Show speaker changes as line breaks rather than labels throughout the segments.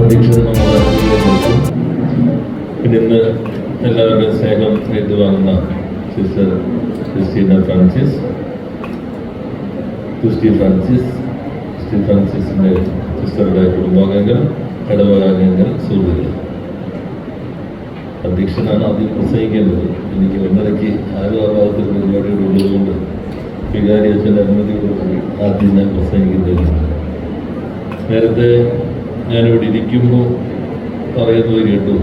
അധ്യക്ഷൻ നമ്മുടെ നിർത്തും പിന്നെ ഇന്ന് എല്ലാവരുടെയും sister Christina Francis. Christy Francis Christy ഫ്രാൻസിസിന്റെ സിസ്റ്ററുടെ കുടുംബാംഗങ്ങൾ ഇടവകാംഗങ്ങൾ സുഹൃത്തുക്കൾ. അധ്യക്ഷനാണ് ആദ്യം പ്രസംഗിക്കേണ്ടത്. എനിക്ക് ഒന്നരയ്ക്ക് ആരും ആ ഭാഗത്ത് പരിപാടിയുടെ ഉള്ളതുകൊണ്ട് വികാരി അച്ഛന്റെ അനുമതിയോടുകൂടി ആദ്യം ഞാൻ പ്രസംഗിക്കുന്നത് നേരത്തെ ഞാനിവിടെ ഇരിക്കുമ്പോൾ പറയുന്നത് കേട്ടു.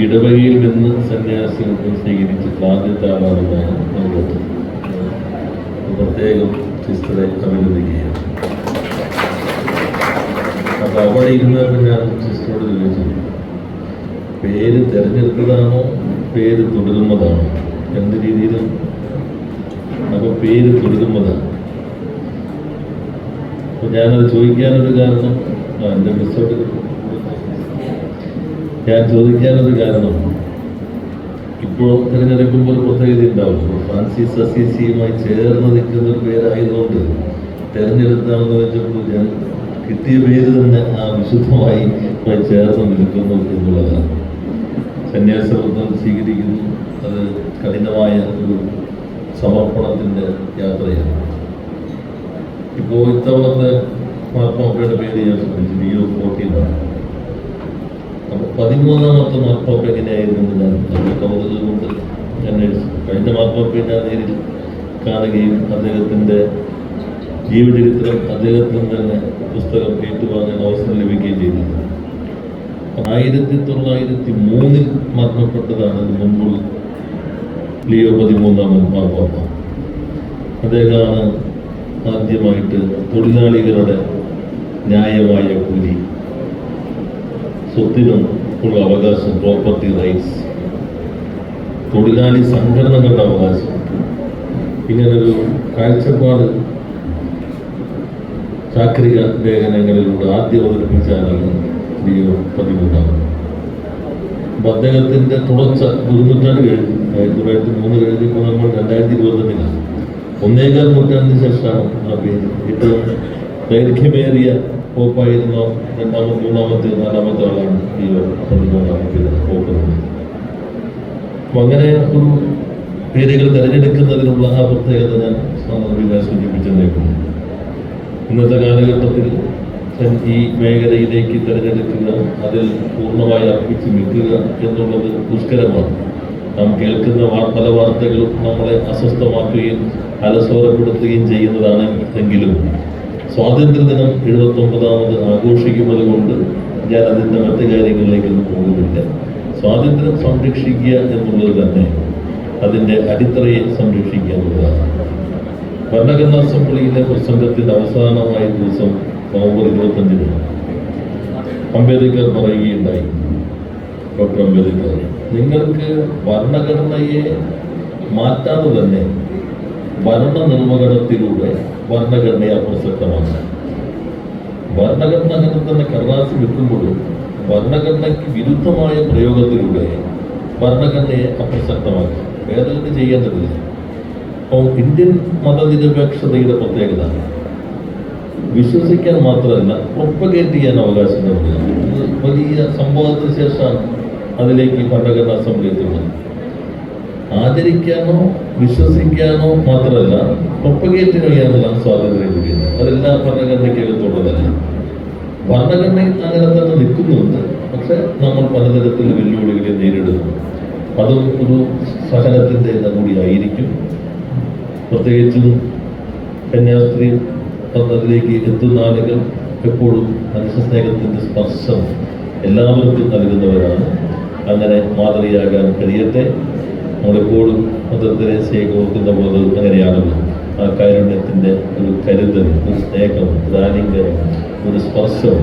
ഇടവകയിൽ നിന്ന് സന്യാസികൾക്കും സ്വീകരിച്ച് ആദ്യത്തെ ആളാണെന്നാണ് കേട്ടത് പ്രത്യേകം സിസ്റ്ററെ അഭിനന്ദിക്കുകയാണ്. അപ്പൊ അവിടെ ഇരുന്നപ്പോൾ ഞാൻ സിസ്റ്ററോട് ചോദിച്ചു പേര് തിരഞ്ഞെടുത്തതാണോ? പേര് തുടരുന്നതാണോ? എന്ത് രീതിയിലും? അപ്പൊ പേര് തുടരുന്നതാണ്. അപ്പൊ ഞാനത് ചോദിക്കാനൊരു കാരണം എന്റെ റിസോർട്ട് ഞാൻ ചോദിക്കാനൊരു കാരണം ഇപ്പോൾ തിരഞ്ഞെടുക്കുമ്പോൾ പ്രത്യേകത ഉണ്ടാവും. ഫ്രാൻസിസ് അസീസിയുമായി ചേർന്ന് നിൽക്കുന്ന ഒരു പേരായതുകൊണ്ട് തിരഞ്ഞെടുത്താണെന്ന് വെച്ചപ്പോൾ ഞാൻ കിട്ടിയ പേര് തന്നെ ആ വിശുദ്ധമായി ചേർന്ന് നിൽക്കുന്നു എന്നുള്ളതാണ്. സന്യാസവൃത്തം സ്വീകരിക്കുന്നു. അത് കഠിനമായ ഒരു സമർപ്പണത്തിന്റെ യാത്രയാണ്. ഇപ്പോൾ ഇത്തവണത്തെ മാർപ്പാപ്പയുടെ പേര് ഞാൻ ശ്രമിച്ചു. ഒ ഫോർട്ടീനാണ് അപ്പോൾ പതിമൂന്നാമത്തെ മാർപ്പാപ്പ എങ്ങനെയായിരുന്നു എന്ന് ഞാൻ നമ്മുടെ കൗതുകം കൊണ്ട് അന്വേഷിച്ചു കഴിഞ്ഞ മാർപ്പാപ്പയെ ഞാൻ നേരിൽ കാണുകയും അദ്ദേഹത്തിന്റെ ജീവചരിത്രം അദ്ദേഹത്തിന് തന്നെ പുസ്തകം ഏറ്റുവാങ്ങാൻ അവസരം ലഭിക്കുകയും ചെയ്തു ആയിരത്തി തൊള്ളായിരത്തി മൂന്നിൽ മരണപ്പെട്ടതാണ് അതിന് മുമ്പുള്ള ലിയോ പതിമൂന്നാമൻ മാർപ്പാപ്പ അദ്ദേഹമാണ് ആദ്യമായിട്ട് തൊഴിലാളികളുടെ ന്യായമായ കൂലി സ്വത്തിനും ഉള്ള അവകാശം പ്രോപ്പർട്ടി റൈറ്റ്സ് തൊഴിലാളി സംഘടനകളുടെ അവകാശം. ഇങ്ങനൊരു കാഴ്ചപ്പാട് ചാക്രിക ലേഖനങ്ങളിലൂടെ ആദ്യം അവതരിപ്പിച്ചാലാണ് ലിയോ പതിമൂന്നാമത് അപ്പം അദ്ദേഹത്തിന്റെ തുടർച്ച ഒരു നൂറ്റാണ്ട് കഴിഞ്ഞു. ആയിരത്തി തൊള്ളായിരത്തി മൂന്ന് കഴിഞ്ഞപ്പോൾ നമ്മൾ രണ്ടായിരത്തി ഇരുപത്തൊന്നിലാണ്. ഒന്നേകാൽ നൂറ്റാണ്ടിന് ശേഷമാണ് ആ പേര് ഏറ്റവും ദൈർഘ്യമേറിയ പോപ്പായിരുന്ന രണ്ടാമത്തെ മൂന്നാമത്തെ നാലാമത്തെ ആളാണ് ഈ പതിമൂന്നാമത്തെ പോപ്പ് അപ്പൊ അങ്ങനെ ഒരു പേരുകൾ തിരഞ്ഞെടുക്കുന്നതിനുള്ള ആ പ്രത്യേകത ഞാൻ സ്വാതന്ത്ര്യ സൂചിപ്പിച്ചതേക്കുന്നു ഇന്നത്തെ കാലഘട്ടത്തിൽ ഈ മേഖലയിലേക്ക് തിരഞ്ഞെടുക്കുക അതിൽ പൂർണമായി അർപ്പിച്ച് നിൽക്കുക എന്നുള്ളത് ദുഷ്കരമാണ്. നാം കേൾക്കുന്ന പല വാർത്തകളും നമ്മളെ അസ്വസ്ഥമാക്കുകയും അലസോരപ്പെടുത്തുകയും ചെയ്യുന്നതാണ് എങ്കിലും സ്വാതന്ത്ര്യദിനം എഴുപത്തി ഒമ്പതാമത് ആഘോഷിക്കുന്നത് കൊണ്ട് ഞാൻ അതിന്റെ മറ്റു കാര്യങ്ങളിലേക്കൊന്നും പോകുന്നില്ല. സ്വാതന്ത്ര്യം സംരക്ഷിക്കുക എന്നുള്ളത് തന്നെ അതിന്റെ അടിത്തറയെ സംരക്ഷിക്കുക എന്നുള്ളതാണ്. ഭരണഘടനാ അസംബ്ലിയിലെ പ്രസംഗത്തിന്റെ അവസാനമായ ദിവസം നവംബർ ഇരുപത്തഞ്ചിന് അംബേദ്കർ പറയുകയുണ്ടായി. ഡോക്ടർ അംബേദ്കർ നിങ്ങൾക്ക് ഭരണഘടനയെ മാറ്റാതെ തന്നെ ഭരണ നിർവഹണത്തിലൂടെ ഭരണഘടനയെ അപ്രസക്തമാക്കാം ഭരണഘടന തന്നെ കടലാസിൽ വെക്കുമ്പോഴും ഭരണഘടനയ്ക്ക് വിരുദ്ധമായ പ്രയോഗത്തിലൂടെ ഭരണഘടനയെ അപ്രസക്തമാക്കാം ഭേദഗതി ചെയ്യേണ്ടതില്ല അപ്പോൾ ഇന്ത്യൻ മതനിരപേക്ഷതയുടെ പ്രത്യേകത. വിശ്വസിക്കാൻ മാത്രമല്ല പ്രൊപ്പഗേറ്റ് ചെയ്യാൻ അവകാശം നൽകുന്നത് വലിയ സംഭവത്തിന് ശേഷമാണ് അതിലേക്ക് ഭരണഘടനാ അസംബ്ലി എത്തുന്നത്. ആചരിക്കാനോ വിശ്വസിക്കാനോ മാത്രമല്ല പ്രൊപ്പഗേറ്റ് ചെയ്യാനുള്ള സ്വാതന്ത്ര്യം ലഭിക്കുന്നത്. അതെല്ലാം ഭരണഘടനയ്ക്കകത്തുള്ളതല്ല ഭരണഘടനയിൽ അങ്ങനെ തന്നെ നിൽക്കുന്നുണ്ട് പക്ഷെ നമ്മൾ പലതരത്തിൽ വെല്ലുവിളികളെ നേരിടുന്നു. അതും ഒരു സഹനത്തിന്റെ കൂടിയായിരിക്കും പ്രത്യേകിച്ചും കന്യാസ്ത്രീ പദ്ധതിയിലേക്ക് എത്തുന്ന ആളുകൾ എപ്പോഴും മനുഷ്യസ്നേഹത്തിന്റെ സ്പർശം എല്ലാവർക്കും നൽകുന്നവരാണ്. അങ്ങനെ മാതൃകയാകാൻ കഴിയട്ടെ. നമ്മളെപ്പോഴും മദർ സ്നേഹിക്കുന്ന പോലെ അങ്ങനെയാണല്ലോ. ആ കാരുണ്യത്തിന്റെ ഒരു കരുതൽ ഒരു സ്നേഹം ഒരു ഒരു സ്പർശം.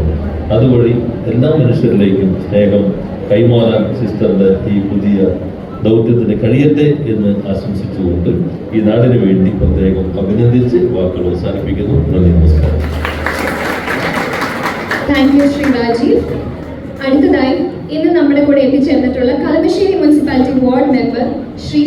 അതുവഴി എല്ലാ മനുഷ്യരിലേക്കും സ്നേഹം കൈമാറാൻ സിസ്റ്ററിന്റെ ഈ പുതിയ ദൗത്യത്തിന് കഴിയട്ടെ എന്ന് ആശംസിച്ചുകൊണ്ട് ഈ നാടിന് വേണ്ടി പ്രത്യേകം അഭിനന്ദിച്ച് വാക്കുകൾ അവസാനിപ്പിക്കുന്നു. നന്ദി നമസ്കാരം.
അടുത്തതായി ഇന്ന് നമ്മുടെ കൂടെ എത്തിച്ചേർന്നിട്ടുള്ള Kalamassery municipality ward member Shri